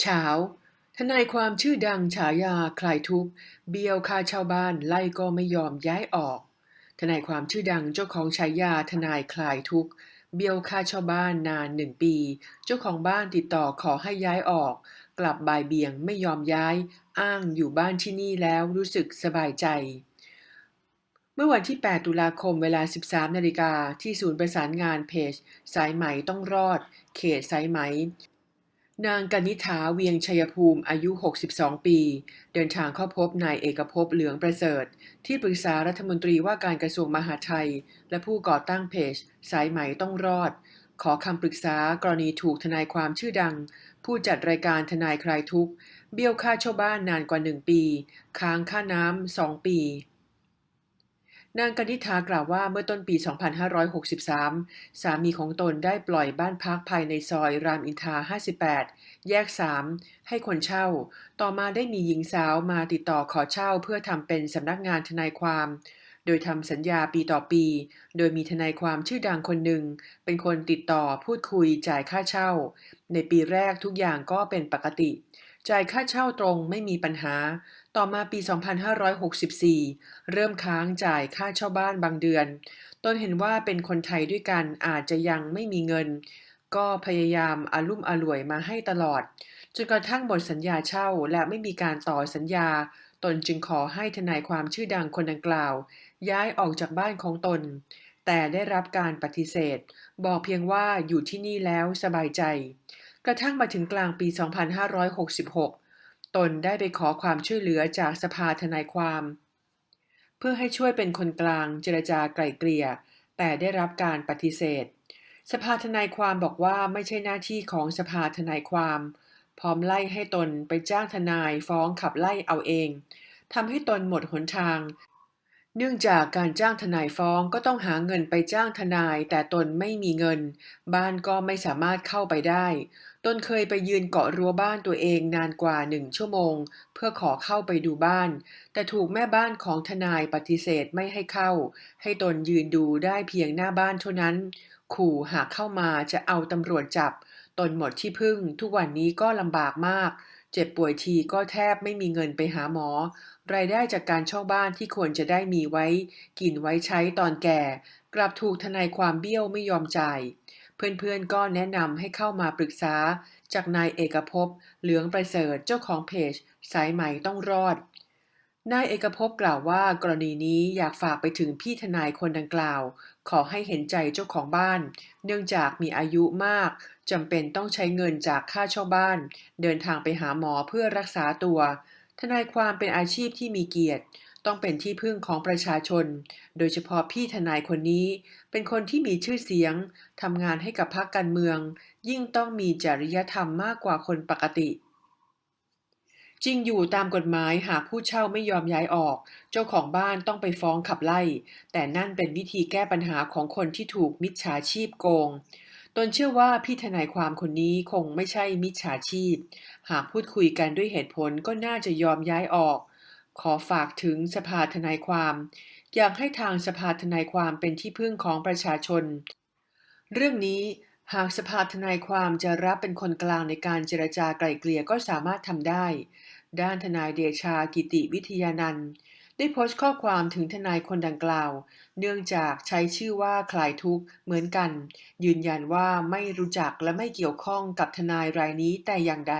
เช้าทนายความชื่อดังฉายาคลายทุกเบี้ยวคาช่าบ้านไล่ก็ไม่ยอมย้ายออก ทนายความชื่อดังเจ้าของฉายาทนายคลายทุกเบี้ยวคาช่าบ้านนานหนึ่งปี เจ้าของบ้านติดต่อขอให้ย้ายออก กลับบ่ายเบี่ยงไม่ยอมย้าย อ้างอยู่บ้านที่นี่แล้วรู้สึกสบายใจ เมื่อวันที่ 8 ตุลาคมเวลา 13 นาฬิกาที่ศูนย์ประสานงานเพจ สายไหมต้องรอด เขตสายไหม นางกนิษฐาเวียงชัยภูมิอายุ 62 ปี เดินทางเข้าพบนายเอกภพเหลืองประเสริฐ ที่ปรึกษารัฐมนตรีว่าการกระทรวงมหาดไทย และผู้ก่อตั้งเพจ สายไหมต้องรอด ขอคำปรึกษากรณีถูกทนายความชื่อดัง ผู้จัดรายการทนายคลายทุกข์ เบี้ยวค่าเช่าบ้านนานกว่า 1 ปี ค้างค่าน้ำ 2 ปี นางกนิษฐากล่าวว่าเมื่อต้นปี 2563 สามีของตนได้ปล่อยบ้านพักภายในซอยรามอินทรา58 แยก 3 ให้คนเช่า ต่อมาได้มีหญิงสาวมาติดต่อขอเช่าเพื่อทำเป็นสำนักงานทนายความ โดยทำสัญญาปีต่อปี โดยมีทนายความชื่อดังคนหนึ่ง เป็นคนติดต่อพูดคุยจ่ายค่าเช่า ในปีแรกทุกอย่างก็เป็นปกติ จ่ายค่าเช่าตรงไม่มีปัญหา ต่อมาปี 2564 เริ่มค้างจ่ายค่าเช่าบ้านบางเดือนตนเห็นว่าเป็นคนไทยด้วยกันอาจจะยังไม่มีเงิน ก็พยายามอารุ่มอร่วยมาให้ตลอดจนกระทั่งหมดสัญญาเช่าและไม่มีการต่อสัญญา ตนจึงขอให้ทนายความชื่อดังคนดังกล่าว ย้ายออกจากบ้านของตน แต่ได้รับการปฏิเสธ บอกเพียงว่าอยู่ที่นี่แล้วสบายใจ กระทั่งมาถึงกลางปี 2566 ตนได้ไปขอความช่วยเหลือจากสภาทนายความ เพื่อให้ช่วยเป็นคนกลางเจรจาไกล่เกลี่ย แต่ได้รับการปฏิเสธ สภาทนายความบอกว่าไม่ใช่หน้าที่ของสภาทนายความ พร้อมไล่ให้ตนไปจ้างทนายฟ้องขับไล่เอาเองทำให้ตนหมดหนทาง เนื่องจากการจ้างทนายฟ้องก็ต้องหาเงินไปจ้างทนาย แต่ตนไม่มีเงิน บ้านก็ไม่สามารถเข้าไปได้ ตนเคยไปยืนเกาะรั้วบ้านตัวเองนานกว่าหนึ่งชั่วโมง เพื่อขอเข้าไปดูบ้าน แต่ถูกแม่บ้านของทนายปฏิเสธไม่ให้เข้า ให้ตนยืนดูได้เพียงหน้าบ้านเท่านั้น ขู่หากเข้ามาจะเอาตำรวจจับ ตนหมดที่พึ่ง ทุกวันนี้ก็ลำบากมาก เจ็บป่วยทีก็แทบไม่มีเงินไปหาหมอ รายได้จากการเช่าบ้านที่ควรจะได้มีไว้ กินไว้ใช้ตอนแก่ กลับถูกทนายความเบี้ยวไม่ยอมจ่าย เพื่อนๆก็แนะนำให้เข้ามาปรึกษา จากนายเอกภพเหลืองประเสริฐเจ้าของเพจ สายไหม่ต้องรอด นายเอกภพกล่าวว่ากรณีนี้อยากฝากไปถึงพี่ทนายคนดังกล่าว ขอให้เห็นใจเจ้าของบ้าน เนื่องจากมีอายุมากจำเป็นต้องใช้เงินจากค่าเช่าบ้าน เดินทางไปหาหมอเพื่อรักษาตัว ทนายความเป็นอาชีพที่มีเกียรติ ต้องเป็นที่พึ่งของประชาชน โดยเฉพาะพี่ทนายคนนี้ เป็นคนที่มีชื่อเสียงทำงานให้กับพรรคการเมือง ยิ่งต้องมีจริยธรรมมากกว่าคนปกติ จริงอยู่ตามกฎหมายหากผู้เช่าไม่ยอมย้ายออก เจ้าของบ้านต้องไปฟ้องขับไล่ แต่นั่นเป็นวิธีแก้ปัญหาของคนที่ถูกมิจฉาชีพโกงตนเชื่อว่าพี่ทนายความคนนี้คงไม่ใช่มิจฉาชีพ หากพูดคุยกันด้วยเหตุผลก็น่าจะยอมย้ายออก ขอฝากถึงสภาทนายความ อยากให้ทางสภาทนายความเป็นที่พึ่งของประชาชน เรื่องนี้ หากสภาทนายความจะรับเป็นคนกลางในการเจรจาไกล่เกลี่ยก็สามารถทำได้ ด้านทนายเดชากิติวิทยานันท์ได้โพสต์ข้อความถึงทนายคนดังกล่าว เนื่องจากใช้ชื่อว่าคลายทุกข์เหมือนกัน ยืนยันว่าไม่รู้จักและไม่เกี่ยวข้องกับทนายรายนี้แต่อย่างใด